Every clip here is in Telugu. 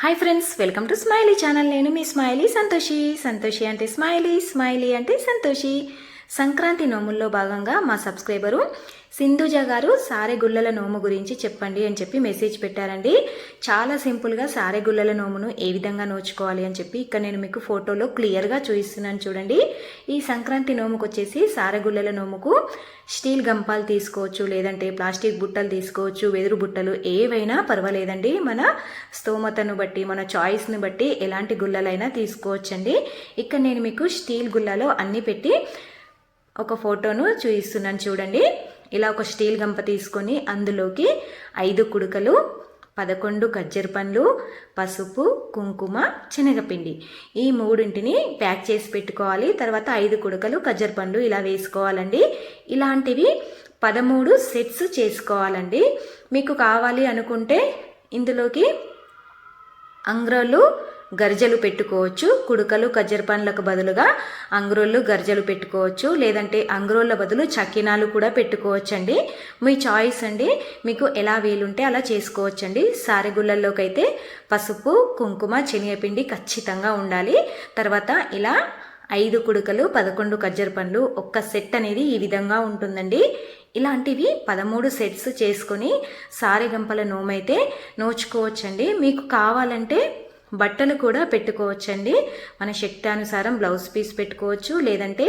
Hi friends welcome to smiley channel నేను మీ స్మైలీ సంతోషి సంతోషి అంటే స్మైలీ స్మైలీ అంటే సంతోషి సంక్రాంతి నోముల్లో భాగంగా మా సబ్స్క్రైబరు సింధుజ గారు సారె గుల్లల నోము గురించి చెప్పండి అని చెప్పి మెసేజ్ పెట్టారండి. చాలా సింపుల్గా సారె గుల్లల నోమును ఏ విధంగా నోచుకోవాలి అని చెప్పి ఇక్కడ నేను మీకు ఫోటోలో క్లియర్గా చూపిస్తున్నాను చూడండి. ఈ సంక్రాంతి నోముకు వచ్చేసి సారె గుల్లల నోముకు స్టీల్ గంపాలు తీసుకోవచ్చు లేదంటే ప్లాస్టిక్ బుట్టలు తీసుకోవచ్చు వెదురు బుట్టలు ఏవైనా పర్వాలేదండి. మన స్తోమతను బట్టి మన చాయిస్ని బట్టి ఎలాంటి గుల్లలైనా తీసుకోవచ్చండి. ఇక్కడ నేను మీకు స్టీల్ గుల్లలో అన్నీ పెట్టి ఒక ఫోటోను చూపిస్తున్నాను చూడండి. ఇలా ఒక స్టీల్ గంప తీసుకొని అందులోకి ఐదు కుడుకలు పదకొండు ఖర్జూర పండ్లు పసుపు కుంకుమ శనగపిండి ఈ మూడింటిని ప్యాక్ చేసి పెట్టుకోవాలి. తర్వాత ఐదు కుడుకలు ఖర్జూర పండ్లు ఇలా వేసుకోవాలండి. ఇలాంటివి పదమూడు సెట్స్ చేసుకోవాలండి. మీకు కావాలి అనుకుంటే ఇందులోకి అంగ్రోలు గర్జలు పెట్టుకోవచ్చు. కుడుకలు కజ్జరపండ్లకు బదులుగా అంగ్రోళ్ళు గర్జలు పెట్టుకోవచ్చు. లేదంటే అంగ్రోళ్ళ బదులు చక్కినాలు కూడా పెట్టుకోవచ్చండి. మీ చాయిస్ అండి. మీకు ఎలా వీలుంటే అలా చేసుకోవచ్చండి. సారెగుళ్ళల్లోకి అయితే పసుపు కుంకుమ శనగపిండి ఖచ్చితంగా ఉండాలి. తర్వాత ఇలా ఐదు కుడుకలు పదకొండు కజ్జరపండ్లు ఒక్క సెట్ అనేది ఈ విధంగా ఉంటుందండి. ఇలాంటివి పదమూడు సెట్స్ చేసుకొని సారెగంపల నోమైతే నోచుకోవచ్చండి. మీకు కావాలంటే బట్టలు కూడా పెట్టుకోవచ్చండి. మన శక్తానుసారం బ్లౌజ్ పీస్ పెట్టుకోవచ్చు. లేదంటే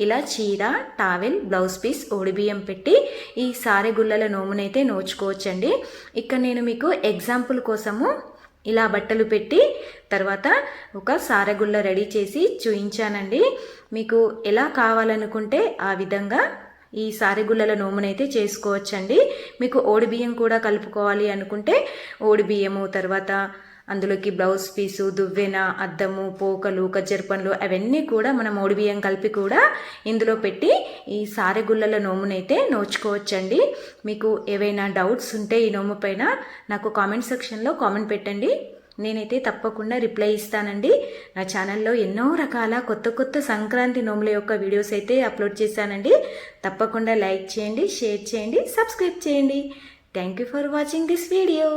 ఇలా చీర టావెల్ బ్లౌజ్ పీస్ ఓడిబియ్యం పెట్టి ఈ సారె గుల్లల నోమునైతే నోచుకోవచ్చండి. ఇక్కడ నేను మీకు ఎగ్జాంపుల్ కోసము ఇలా బట్టలు పెట్టి తర్వాత ఒక సారగుళ్ళ రెడీ చేసి చూయించానండి. మీకు ఎలా కావాలనుకుంటే ఆ విధంగా ఈ సారెగుల్లల నోమునైతే చేసుకోవచ్చండి. మీకు ఓడి బియ్యం కూడా కలుపుకోవాలి అనుకుంటే ఓడి బియ్యము తర్వాత అందులోకి బ్లౌజ్ పీసు దువ్వెన అద్దము పోకలు కజ్జరపండ్లు అవన్నీ కూడా మనం ఓడి బియ్యం కలిపి కూడా ఇందులో పెట్టి ఈ సారెగుళ్ళల నోమునైతే నోచుకోవచ్చండి. మీకు ఏవైనా డౌట్స్ ఉంటే ఈ నోము పైన నాకు కామెంట్ సెక్షన్లో కామెంట్ పెట్టండి. నేనైతే తప్పకుండా రిప్లై ఇస్తానండి. నా ఛానల్లో ఎన్నో రకాల కొత్త కొత్త సంక్రాంతి నోముల యొక్క వీడియోస్ అయితే అప్లోడ్ చేశానండి. తప్పకుండా లైక్ చేయండి షేర్ చేయండి సబ్స్క్రైబ్ చేయండి. Thank you for watching this video.